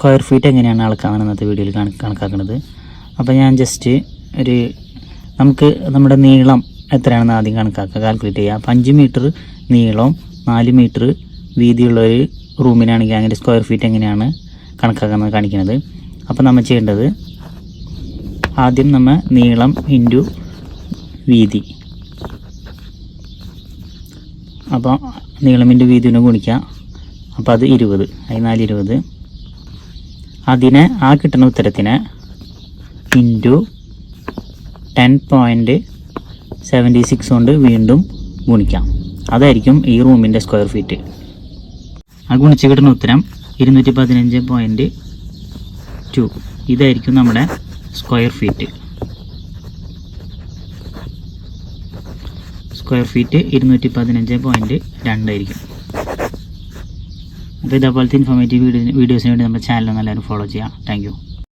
Square feet എങ്ങനെയാണ് അളക്കാമെന്ന് ഇന്നത്തെ വീഡിയോയിൽ കണ കണക്കാക്കുന്നത്? അപ്പോൾ ഞാൻ ജസ്റ്റ് ഒരു നമുക്ക് നമ്മുടെ നീളം എത്രയാണെന്ന് ആദ്യം കണക്കാക്കുക കാൽക്കുലേറ്റ് ചെയ്യുക അപ്പോൾ അഞ്ച് മീറ്റർ നീളം നാല് മീറ്റർ വീതിയുള്ള ഒരു റൂമിനാണെങ്കിൽ അങ്ങനെ സ്ക്വയർ ഫീറ്റ് എങ്ങനെയാണ് കണക്കാക്കുന്നത് കാണിക്കുന്നത്. അപ്പോൾ നമ്മൾ ചെയ്യേണ്ടത് ആദ്യം നമ്മൾ നീളം ഇന്റു വീതി. അപ്പോൾ നീളം വീതിനെ ഗുണിക്കുക അപ്പോൾ അത് ഇരുപത് അതിനാല് ഇരുപത്. അതിനെ ആ കിട്ടുന്ന ഉത്തരത്തിനെ into ten point seventy six കൊണ്ട് വീണ്ടും ഗുണിക്കാം. അതായിരിക്കും ഈ റൂമിന്റെ സ്ക്വയർ ഫീറ്റ് ആ ഗുണിച്ച് കിട്ടുന്ന ഉത്തരം ഇരുന്നൂറ്റി പതിനഞ്ച് പോയിന്റ് ടു ഇതായിരിക്കും നമ്മുടെ സ്ക്വയർ ഫീറ്റ് സ്ക്വയർ ഫീറ്റ് ഇരുന്നൂറ്റി പതിനഞ്ച് പോയിന്റ് രണ്ടായിരിക്കും അപ്പോൾ ഇതേപോലത്തെ ഇൻഫോർമേറ്റീവ് വീഡിയോ വീഡിയോസിന് വേണ്ടി നമ്മുടെ ചാനൽ എല്ലാവരും ഫോളോ ചെയ്യാം താങ്ക്